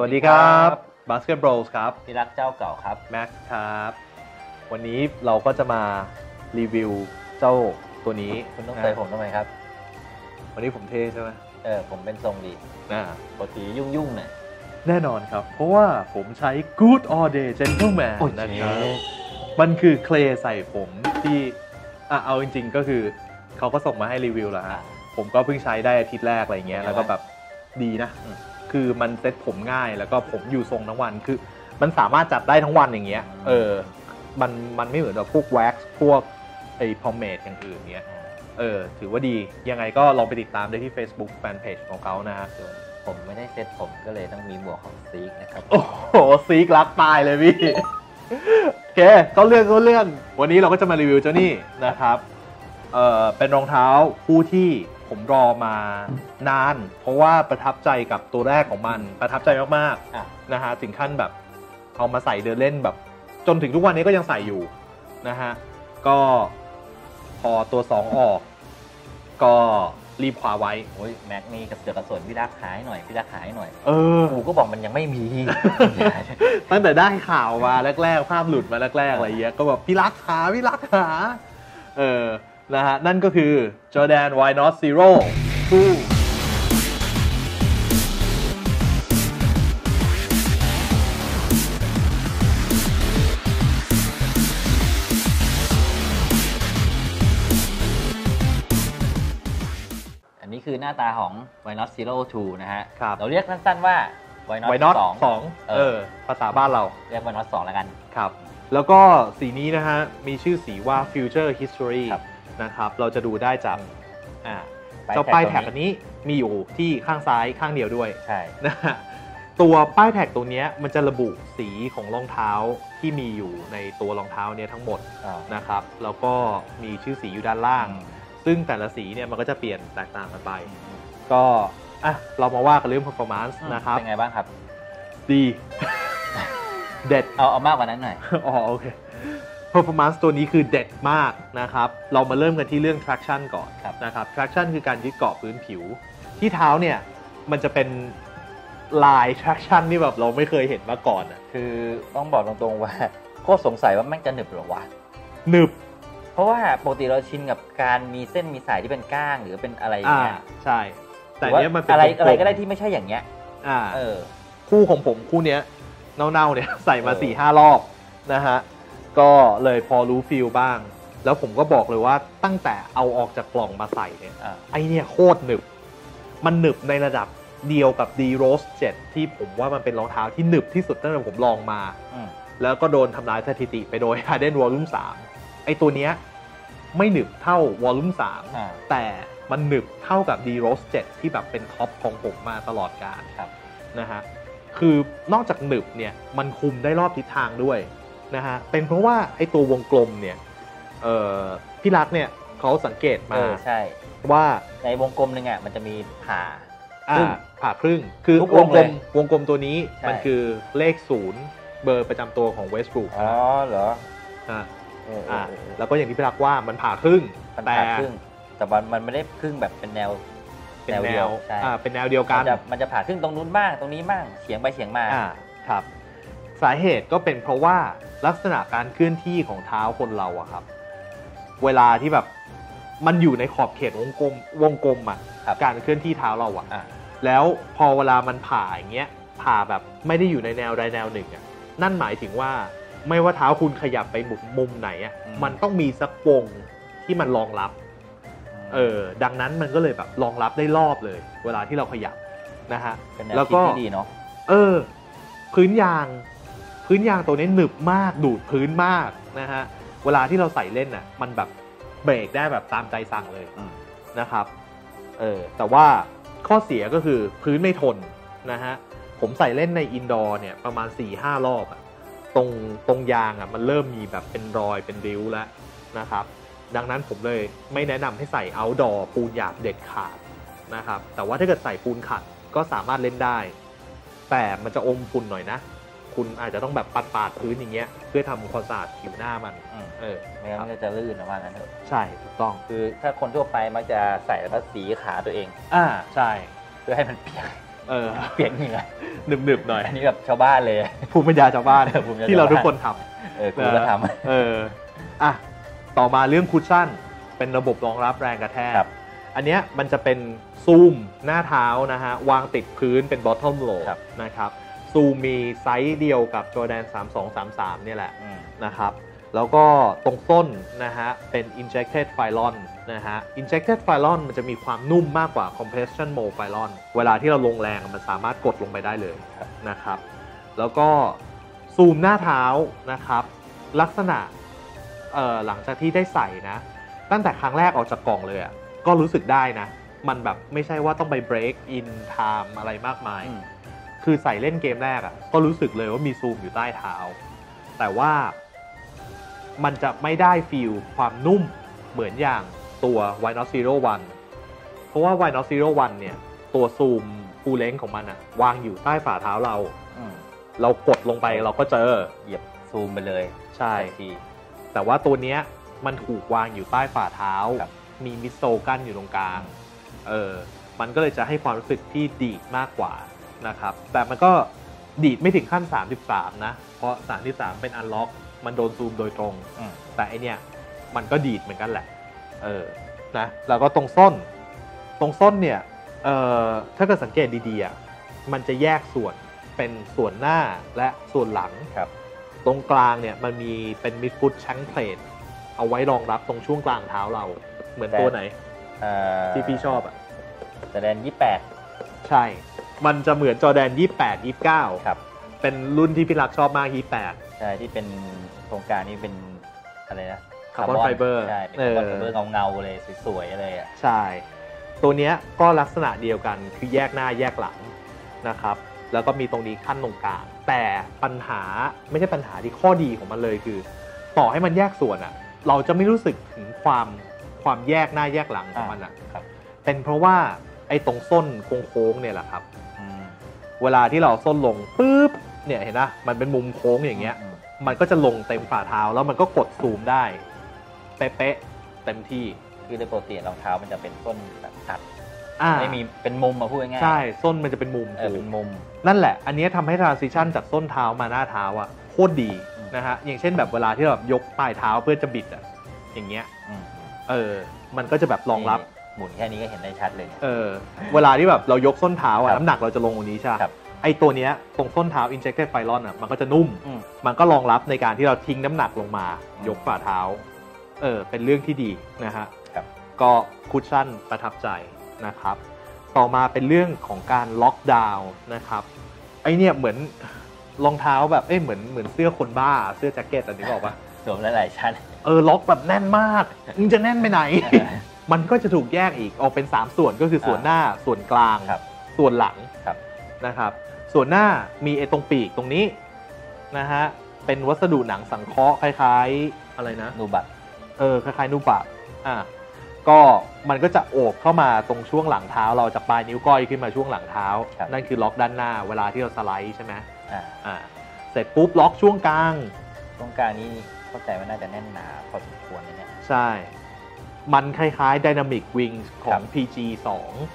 สวัสดีครับ Basket Bros ครับพี่รักเจ้าเก่าครับแม็กครับ วันนี้เราก็จะมารีวิวเจ้าตัวนี้คุณต้องนะเตยผมทำไมครับ วันนี้ผมเท่ใช่ไหมเออผมเป็นทรงดีอ่าปกติยุ่งยุ่งๆหน่อยแน่นอนครับ เพราะว่าผมใช้ Good All Day Gentleman โอเคนะครับมันคือเคลใส่ผมที่อะเอาจริง ๆ ก็คือเขาก็ส่งมาให้รีวิวแล้วฮะผมก็เพิ่งใช้ได้อาทิตย์แรกอะไรเงี้ยแล้วก็แบบดีนะ คือมันเซ็ตผมง่ายแล้วก็ผมอยู่ทรงทั้งวันคือ มันสามารถจัดได้ทั้งวันอย่างเงี้ยเออมันมันไม่เหมือนกับพวกแว็กซ์พวกไอ้พอมเมดอย่างอื่นเงี้ยเออถือว่าดียังไงก็ลองไปติดตามได้ที่ Facebook Fanpage ของเขานะฮะผมไม่ได้เซ็ตผมก็เลยต้องมีหมวกของซีกนะครับ โอ้โหซีกรักตายเลยพี่โอเคก็เรื่องก็เรื่อง วันนี้เราก็จะมารีวิวเจ้านี่นะครับเอ่อเป็นรองเท้าคู่ที่ ผมรอมานาน เพราะว่าประทับใจกับตัวแรกของมันประทับใจมากอะๆนะฮะถึงขั้นแบบเอามาใส่เดินเล่นแบบ จนถึงทุกวันนี้ก็ยังใส่อยู่นะฮะก็พอตัว 2 ออก ก็รีบคว้าไว้โอ้ยแม็กนี่กับเสือกระสนพี่รักหายหน่อยพี่รักหายหน่อยเออกูก็บอกมันยังไม่มี ตั้งแต่ได้ข่าวมาแรกๆ ภาพหลุดมาแรกๆอะไรเงี้ยก็แบบพี่รักหาพี่รักหา เออ นะฮะ นั่นก็คือ Jordan Why Not Zero 2อันนี้คือหน้าตาของ Why Not Zero 2นะฮะ ครับ เราเรียกสั้น ๆว่า Why Not Why Not 2 2เออ ภาษาบ้านเรา เรียก Why Not 2แล้วกัน ครับ แล้วก็สีนี้นะฮะ มีชื่อสีว่า Future History ครับ นะครับ เราจะดูได้จากอ่าป้ายเจ้าป้ายแท็แท็กกตรงนี้อันนี้มีอยู่ที่ข้างซ้ายข้างเดียวด้วยใช่นะฮะตัวป้ายแท็กตัวเนี้ยมันจะระบุสีของรองเท้าที่มีอยู่ในตัวรองเท้าเนี้ยทั้งหมดอ่านะครับ แล้วก็มีชื่อสีอยู่ด้านล่าง ซึ่งแต่ละสีเนี่ยมันก็จะเปลี่ยนแตกต่างกันไป ก็อะเรามาว่ากันเรื่อง performance นะครับเป็นไงบ้างครับ ดี เด็ดเอาเอามากกว่านั้นหน่อยอ๋อโอเค performance ตัวนี้คือเด็ดมากนะครับ เรามาเริ่มกันที่เรื่อง traction ก่อนครับนะครับ traction คือการยึดเกาะพื้นผิว ที่เท้าเนี่ยมันจะเป็นลาย traction ที่แบบเราไม่เคยเห็นมาก่อนอะคือต้องบอกตรงๆว่าโคตรสงสัยว่าแม่งจะหนึบเหรอวะหนึบ เพราะว่าปกติเราชินกับการมีเส้นมีสายที่เป็นก้างหรือเป็นอะไรอย่างอ่าเงี้ยใช่ แต่หรือว่าเนี้ยมันเป็นอะไรกลมๆอะไรก็ได้ที่ไม่ใช่อย่างเงี้ย อ่า เออ คู่ของผมคู่เนี้ยเน่าๆเนี่ยใส่มาเออ4ี่ห้ารอบนะฮะ ก็เลยพอรู้ฟีลบ้าง แล้วผมก็บอกเลยว่าตั้งแต่เอาออกจากกล่องมาใส่เนี่ยอ่า ไอเนี่ยโคตรหนึบ มันหนึบในระดับเดียวกับ D Rose 7 ที่ผมว่ามันเป็นรองเท้าที่หนึบที่สุดตั้งแต่ผมลองมา อืมแล้วก็โดนทำลายสถิติไปโดย Harden Volume 3 ไอตัวเนี้ยไม่หนึบเท่า Volume อ่า 3 แต่มันหนึบเท่ากับ D Rose 7 ที่แบบเป็นท็อปของผมมาตลอดกาลครับ นะฮะ คือนอกจากหนึบเนี่ย มันคุมได้รอบทิศทางด้วย นะฮะเป็นเพราะว่าไอ้ตัววงกลมเนี่ยเอ่อพี่รักเนี่ยเขาสังเกตเอมาอใช่ว่าในวงกลมหนึงอะมันจะมีผ่าอ่าครึ่งผ่าครึ่งคือทุกววงงกเลลยมวงกลมตัวนี้ใช่มันคือเลขศูนย์เบอร์ประจำตัวของเวสต์บรูคอ๋อเหรออ่าเออเออ่าอเออแล้วก็อย่างที่พี่รักว่ามันผ่าครึ่งมันแต่ผ่าครึ่งแต่มันมันไม่ได้ครึ่งแบบเป็นแนวเป็นแนวแนเดียววใช่อ่าเป็นแนวเดียวกัมันนจะมันจะผ่าครึ่งตรงนู้นบ้างตรงนี้บ้างเฉียงไปเฉียงมาอ่าครับ สาเหตุก็เป็นเพราะว่าลักษณะการเคลื่อนที่ของเท้าคนเราอะครับ เวลาที่แบบมันอยู่ในขอบเขตวงกลมวงกลมอะครับการเคลื่อนที่เท้าเราอะอ่าแล้วพอเวลามันผ่าอย่างเงี้ยผ่าแบบไม่ได้อยู่ในแนวใดแนวหนึ่งอะนั่นหมายถึงว่าไม่ว่าเท้าคุณขยับไปบุกมุมไหนอะมันต้องมีสักวงที่มันรองรับเออดังนั้นมันก็เลยแบบรองรับได้รอบเลย เวลาที่เราขยับนะฮะเป็นแนวแล้วคิดก็ที่ดีเนาะเออ พื้นยาง พื้นยางตัวนี้หนึบมากดูดพื้นมากนะฮะเวลาที่เราใส่เล่นน่ะมันแบบเบรกได้แบบตามใจสั่งเลยอืมนะครับเออแต่ว่าข้อเสียก็คือพื้นไม่ทนนะฮะผมใส่เล่นในอินดอร์เนี่ยประมาณ4ี่ห้ารอบอะตรงตรงยางอะมันเริ่มมีแบบเป็นรอยเป็นริ้วแล้วนะครับ ดังนั้นผมเลยไม่แนะนำให้ใส่ outdoor ปูนหยาบเด็ดขาดนะครับ แต่ว่าถ้าเกิดใส่ปูนขัดก็สามารถเล่นได้ แต่มันจะอมฝุ่นหน่อยนะ คุณอาจจะต้องแบบปัดปาดๆพื้นอย่างเงี้ยเพื่อทำความสะอาดผิวหน้ามันอืมเออไม่งั้นมันจะลื่นออกมางั้นเถอะใช่ถูกต้องคือถ้าคนทั่วไปมักจะใส่แล้วก็สีขาตัวเอง อ่าใช่เพื่อให้มันเปียกเออเปียกเหงื่อหนึบๆหน่อยอันนี้แบบชาวบ้านเลย ภูมิปัญญาชาวบ้านเออภูมิปัญญาที่เราชาวบ้านทุกคนทำ เออกูก็ทำเออ อะ ต่อมาเรื่องคุชชั่น เป็นระบบรองรับแรงกระแทก ครับอันเนี้ยมันจะเป็นซูมหน้าเท้านะฮะ วางติดพื้นเป็น bottom low ครับนะครับ ซูมมีไซส์เดียวกับ Jordan 3233 เนี่ยแหละอืมนะครับ แล้วก็ตรงส้นนะฮะ เป็น injected phylon นะฮะ injected phylon มันจะมีความนุ่มมากกว่า compression mold phylon เวลาที่เราลงแรงมันสามารถกดลงไปได้เลยครับนะครับ แล้วก็ซูมหน้าเท้านะครับ ลักษณะเอ่อหลังจากที่ได้ใส่นะ ตั้งแต่ครั้งแรกออกจากกล่องเลยอะ่ะก็รู้สึกได้นะ มันแบบไม่ใช่ว่าต้องไป break in time อะไรมากมายอืม คือใส่เล่นเกมแรกอะ่ะ ก็รู้สึกเลยว่ามีซูมอยู่ใต้เท้า แต่ว่ามันจะไม่ได้ฟีลความนุ่มเหมือนอย่างตัว y n o t Zero One เพราะว่า y n o t Zero One เนี่ย ตัวซูมฟูเลนของมันอะวางอยู่ใต้ฝ่าเท้าเราอืมเรากดลงไปเราก็เจอเหยียบซูมไปเลย ใช่ทันทีแต่ว่าตัวเนี้ยมันถูกวางอยู่ใต้ฝ่าเท้าครับมีมิดโซลกั้นอยู่ตรงกลาง เออ มันก็เลยจะให้ความรู้สึกที่ดีดมากกว่า นะครับ แต่มันก็ดีดไม่ถึงขั้น 33 นะ เพราะ 33 เป็นอันล็อกมันโดนซูมโดยตรงอืมแต่ไอเนี้ยมันก็ดีดเหมือนกันแหละ เออ นะ แล้วก็ตรงส้น ตรงส้นเนี่ย เอ่อ ถ้าเกิดสังเกตดีๆอะ มันจะแยกส่วนเป็นส่วนหน้าและส่วนหลังครับ ตรงกลางเนี่ยมันมีเป็นมิดฟุตชังเพลทเอาไว้รองรับตรงช่วงกลางเท้าเรา เหมือนตัวไหนเอ่อที่พี่ชอบอะ แสดงยี่แปดใช่ มันจะเหมือนจอแดน 28 29ครับ เป็นรุ่นที่พี่รักชอบมาก 28 ใช่ที่เป็นโครงการนี้เป็นอะไรนะ Carbon fiber ใช่เป็นคาร์บอนเออไฟเบอร์เงาๆเลยสวยๆเลยอะใช่ ตัวเนี้ยก็ลักษณะเดียวกันคือแยกหน้าแยกหลังนะครับ แล้วก็มีตรงนี้ขั้นตรงกลางแต่ปัญหาไม่ใช่ปัญหาที่ข้อดีของมันเลยคือ ต่อให้มันแยกส่วนอะเราจะไม่รู้สึกถึงความความแยกหน้าแยกหลังของมันอะครับเป็นเพราะว่าไอ้ตรงส้นโค้งๆเนี่ยแหละครับอืม เวลาที่เราส้นลงปุ๊บเนี่ยเห็นนะมันเป็นมุมโค้งอย่างเงี้ยมมันก็จะลงเต็มฝ่าเท้าแล้วมันก็กดซูมได้เป๊ะๆเต็มที่คือโดยปกติรองเท้ามันจะเป็นส้นแบบตัดอ่าไม่มีเป็นมุมมาพูดง่ายๆใช่ ส้นมันจะเป็นมุมเออถูเป็กนมุม นั่นแหละ อันเนี้ยทำให้ transition จากส้นเท้ามาหน้าเท้าอะโคตรดีอืมนะฮะอย่างเช่นแบบเวลาที่เราแบบยกปลายเท้าเพื่อจะบิดอะอย่างเงี้ยอืมเออมันก็จะแบบรองรับ หมุนแค่นี้ก็เห็นได้ชัดเลย เออ เวลาที่แบบเรายกส้นเท้าคอะรับน้ำหนักเราจะลงตรงนี้ใช่ปะครับไอตัวเนี้ยตรงส้นเท้า injected phylon อะมันก็จะนุ่ม อืม มันก็รองรับในการที่เราทิ้งน้ำหนักลงมาอืมยกฝ่าเท้า เออ เป็นเรื่องที่ดีนะฮะครับ ก็คุชชั่นประทับใจนะครับ ต่อมาเป็นเรื่องของการล็อกดาวน์นะครับ ไอเนี่ยเหมือนรองเท้าแบบ เอ้ยเหมือนเหมือนเสื้อคนบ้า เสื้อแจ็คเก็ตอันนี้บอกปะ สวมหลายๆชั้น เออล็อกแบบแน่นมาก มึงจะแน่นไปไหนเออ มันก็จะถูกแยกอีกออกเป็น 3 ส่วนก็คือส่วนหน้าส่วนกลางครับส่วนหลังครับนะครับ ส่วนหน้ามีไอ้ตรงปีกตรงนี้นะฮะเป็นวัสดุหนังสังเคราะห์คล้ายๆอะไรนะนูบัตเออคล้ายๆนูบะอะก็มันก็จะโอบเข้ามาตรงช่วงหลังเท้า เราจากปลายนิ้วก้อยขึ้นมาช่วงหลังเท้าครับนั่นคือล็อกด้านหน้าเวลาที่เราสไลด์ใช่ไหมอ่าอ่าเสร็จปุ๊บล็อกช่วงกลางตรงกลางนี้เข้าใจว่าน่าจะแน่นหนาพอสมควรนะเนี่ยใช่ มันคล้ายๆ Dynamic Wings ขอครังบ PG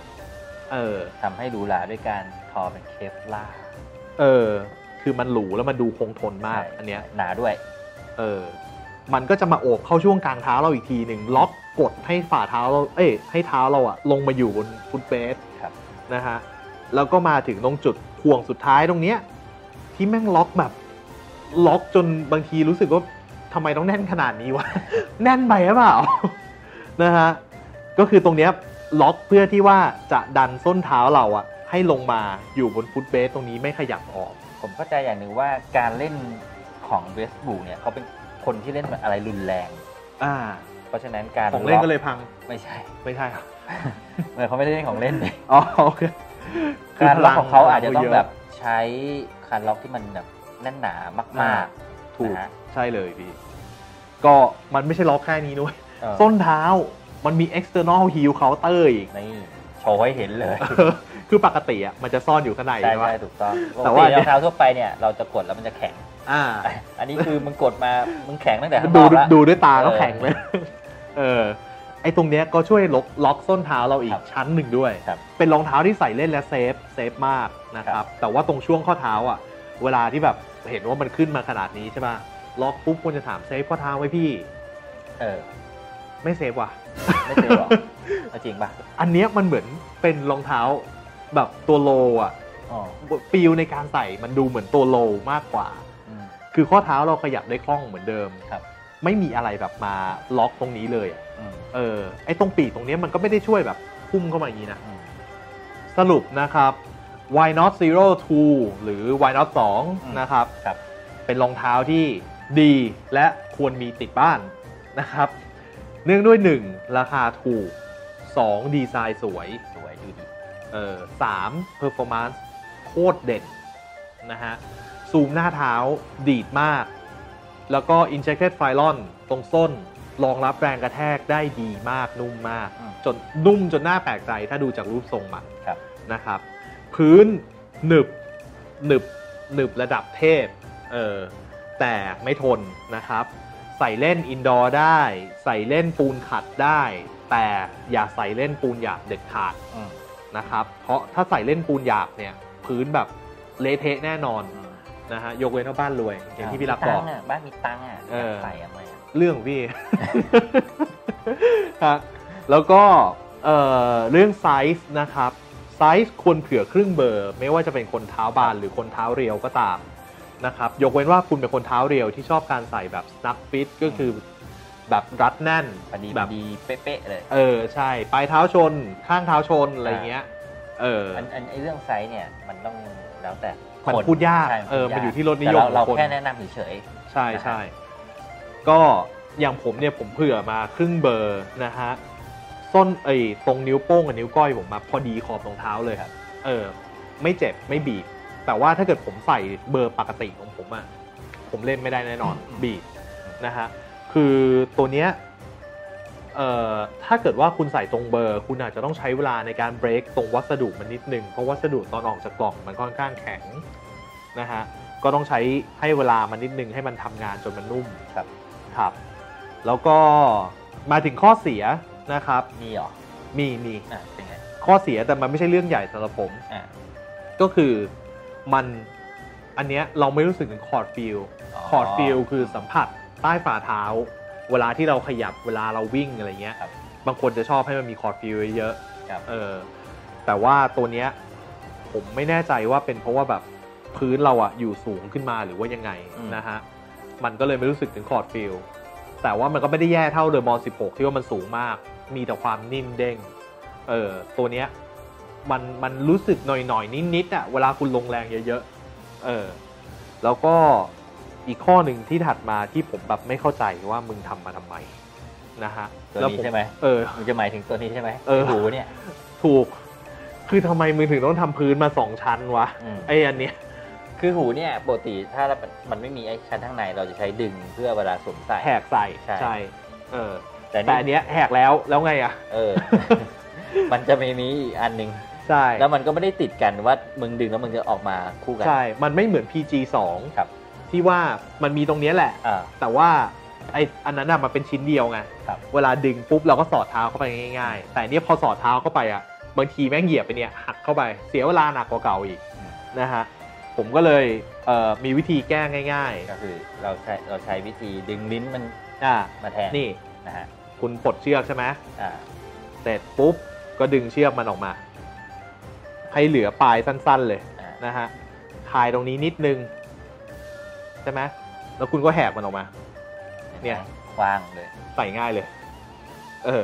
2เออทำให้หรูหราด้วยการทอเป็นเคฟลาร์เออ คือมันหรูแล้วมันดูคงทนมาก อันเนี้ยหนาด้วย เออ มันก็จะมาโอบเข้าช่วงกลางเท้าเราอีกทีหนึ่งล็อกกดให้ฝ่าเท้าเราเอ้ยให้เท้าเราอะลงมาอยู่บนฟุตเบสครับนะฮะแล้วก็มาถึงตรงจุดห่วงสุดท้ายตรงเนี้ย ที่แม่งล็อกแบบ ล็อกจนบางทีรู้สึกว่าทำไมต้องแน่นขนาดนี้วะ แน่นไปหรือเปล่า นะฮะก็คือตรงเนี้ยล็อกเพื่อที่ว่าจะดันส้นเท้าเราอะให้ลงมาอยู่บนฟุตเบสตรงนี้ไม่ขยับออก ผมเข้าใจอย่างหนึ่งว่าการเล่นของเวสบูเนี่ยเขาเป็นคนที่เล่นอะไรรุนแรง อ่า เพราะฉะนั้นการของเล่นก็เลยพังไม่ใช่ ไม่ใช่ครับเหมือนเขาไม่ได้เล่นของเล่นเลยอ๋อโอเคการล็อกของเขาอาจจะต้องเยแบบใช้การล็อกที่มันแบบแน่นหนามากถูกนะฮะใช่เลยพี่ก็มันไม่ใช่ล็อกแค่นี้ด้วยๆเออ ส้นเท้ามันมี external heel counter อีกนี่โชว์ให้เห็นเลย คือปกติอะมันจะซ่อนอยู่ข้างในใช่ใช่ปะใช่ถูกต้องแต่ปกว่าติเนี่ยรองเท้าทั่วไปเนี่ยเราจะกดแล้วมันจะแข็งอ่า อันนี้คือมึงกดมามึงแข็งตั้งแต่ข้างนดูอกแล้วดูด้วยตาก็เออแข็งเลยเออไอ้ตรงเนี้ยก็ช่วยล็อกล็อกส้นเท้าเราอีครักบชั้นหนึ่งด้วยครับเป็นรองเท้าที่ใส่เล่นและเซฟเซฟมากนะคครัรับบแต่ว่าตรงช่วงข้อเท้าอะ เวลาที่แบบเห็นว่ามันขึ้นมาขนาดนี้ใช่ป่ะล็อกปุ๊บควรจะถามเซฟข้อเท้าไว้พี่ เออ ไม่เซฟว่ะ ไม่เจอหรอเอาจริงป่ะ อันเนี้ยมันเหมือนเป็นรองเท้าแบบตัวโลอะอ๋อฟิลในการใส่มันดูเหมือนตัวโลมากกว่า อืม คือข้อเท้าเราขยับได้คล่องเหมือนเดิมครับ ไม่มีอะไรแบบมาล็อกตรงนี้เลยอะอืมเออ ไอ้ตรงปีกตรงเนี้ยมันก็ไม่ได้ช่วยแบบพุ่มเข้ามาอย่างนี้นะ อืมสรุปนะครับ Why Not Zero 2หรือ Why Not 2นะครับ ครับ เป็นรองเท้าที่ดีและควรมีติดบ้านนะครับ เนื่องด้วย 1 ราคาถูก 2 ดีไซน์สวย สวยดูดีเออสาม performance โคตรเด่นนะฮะ ซูมหน้าเท้าดีดมาก แล้วก็ injected phylon ตรงส้นรองรับแรงกระแทกได้ดีมากนุ่มมาก อืม จนนุ่มจนน่าแปลกใจถ้าดูจากรูปทรงมันครับ นะครับ พื้นหนึบหนึบหนึบระดับเทพเออแต่ไม่ทนนะครับใส่เล่นอินดอร์ได้ ใส่เล่นปูนขัดได้ แต่อย่าใส่เล่นปูนหยาบเด็ดขาดอืมนะครับ เพราะถ้าใส่เล่นปูนหยาบเนี่ย พื้นแบบเละเทะแน่นอนอืมนะฮะยกเว้นว่าบ้านรวย อย่างที่พี่รักบอกมีตังค์ะบ้านมีตังค์อะเออใส่ทำไมอะเรื่องของพี่ฮะแล้วก็เอ่อเรื่องไซส์นะครับไซส์ควรเผื่อครึ่งเบอร์ ไม่ว่าจะเป็นคนเท้าบานหรือคนเท้าเรียวก็ตาม นะครับยกเว้นว่าคุณเป็นคนเท้าเรียวที่ชอบการใส่แบบ snap fit ก็คือแบบรัดแน่นพอดีแบแบบบดีเป๊ะๆเลย เออใช่ปลายเท้าชน ข้างเท้าชนอะไรเงี้ยเอออันอันไอเรื่องไซส์เนี่ยมันต้องแล้วแต่มันคนพูดยากใช่เออมันอยู่ที่รสนิยมแต่เราของคนเราแค่แนะนำเฉย ใช่นะฮะใช่ก็อย่างผมเนี่ยผมเผื่อมาครึ่งเบอร์นะฮะส้นไอ้ตรงนิ้วโป้งกับนิ้วก้อยผมมาพอดีขอบรองเท้าเลยครับ เออไม่เจ็บไม่บีบ แต่ว่าถ้าเกิดผมใส่เบอร์ปกติของผมอะผมเล่นไม่ได้แน่นอนบีบนะฮะคือตัวเนี้ยเอ่อถ้าเกิดว่าคุณใส่ตรงเบอร์ คุณอาจจะต้องใช้เวลาในการเบรกตรงวัสดุมันนิดนึงเพราะวัสดุตอนออกจากกล่องมันค่อนข้างแข็งนะฮะก็ต้องใช้ให้เวลามันนิดนึงให้มันทำงานจนมันนุ่มๆครับครับ แล้วก็มาถึงข้อเสียนะครับมีเหรอมีมีอะเป็นไงข้อเสียแต่มันไม่ใช่เรื่องใหญ่สำหรับผมอะก็คือ มันอันเนี้ยเราไม่รู้สึกถึงคอร์ดฟิลคอร์ดฟิลคือสัมผัสใต้ฝ่าเท้า เวลาที่เราขยับเวลาเราวิ่งอะไรเงี้ยครับบางคนจะชอบให้มันมีคอร์ดฟิลเยอะครับๆเออแต่ว่าตัวเนี้ยผมไม่แน่ใจว่าเป็นเพราะว่าแบบพื้นเราอะอยู่สูงขึ้นมาหรือว่ายังไงนะฮะ มันก็เลยไม่รู้สึกถึงคอร์ดฟิลแต่ว่ามันก็ไม่ได้แย่เท่าเดอะมอล16 ที่ว่ามันสูงมาก มีแต่ความนิ่มเด้ง เออตัวเนี้ย มันมันรู้สึกหน่อยหน่อยนิดนิดๆอะเวลาคุณลงแรงเยอะๆเออแล้วก็อีกข้อหนึ่งที่ถัดมาที่ผมแบบไม่เข้าใจว่ามึงทำมาทำไมนะฮะตัวแล้วนี้ผมใช่ไหมเออมันจะหมายถึงตัวนี้ใช่ไหมเออไหูเนี่ย ถูก คือทำไมมึงถึงต้องทำพื้นมาสองชั้นวะอืมไอ้อันเนี้ยคือหูเนี่ยปกติถ้ามันไม่มีไอ้ชั้นข้างในเราจะใช้ดึงเพื่อเวลาสวมใส่แหกใส่ใช่เออแต่แต่อันนี่เนี้ยแหกแล้วแล้วไงอะเออ มันจะมีมีอีกอันหนึ่ง ใช่ แล้วมันก็ไม่ได้ติดกันว่ามึงดึงแล้วมึงจะออกมาคู่กัน ใช่ มันไม่เหมือน PG 2ครับ ที่ว่ามันมีตรงเนี้ยแหละ อ่า แต่ว่าไออันนั้นน่ะมันเป็นชิ้นเดียวไง ครับ เวลาดึงปุ๊บเราก็สอดเท้าเข้าไปง่ายๆ แต่อันเนี้ยพอสอดเท้าเข้าไปอะบางทีแม่งเหยียบไปเนี่ยหักเข้าไปเสียเวลาหนักกว่าเก่าอีกอืม นะฮะผมก็เลยเอ่อมีวิธีแก้ง่ายก็คือเราใช้เราใช้วิธีดึงลิ้นมันๆอ่ามาแทนนี่นะฮะคุณปลดเชือกใช่ไหมอ่าเสร็จปุ๊บก็ดึงเชือกมันออกมา ให้เหลือปลายสั้นๆเลยอ่านะฮะคลายตรงนี้นิดนึงใช่ไหมแล้วคุณก็แหกมันออกมา เนี่ยกว้างเลยใส่ง่ายเลย เออ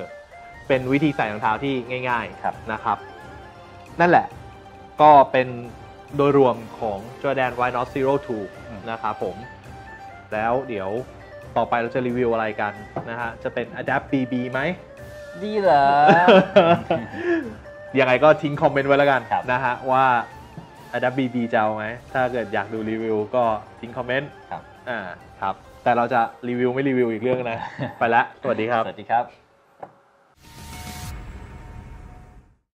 เป็นวิธีใส่รองเท้าที่ง่ายครับๆนะครับ นั่นแหละ ก็เป็นโดยรวมของ Jordan Why Not Zero อืม2นะครับผม แล้วเดี๋ยวต่อไปเราจะรีวิวอะไรกันนะฮะ จะเป็น Adapt BB ไหม ดีเหรอ ยังไงก็ทิ้งคอมเมนต์ไว้แล้วกันครับนะฮะว่า Adapt BB จะเอาไหม ถ้าเกิดอยากดูรีวิวก็ทิ้งคอมเมนต์ครับอ่าครับ แต่เราจะรีวิวไม่รีวิวอีกเรื่องนะ ไปละ สวัสดีครับ สวัสดีครับ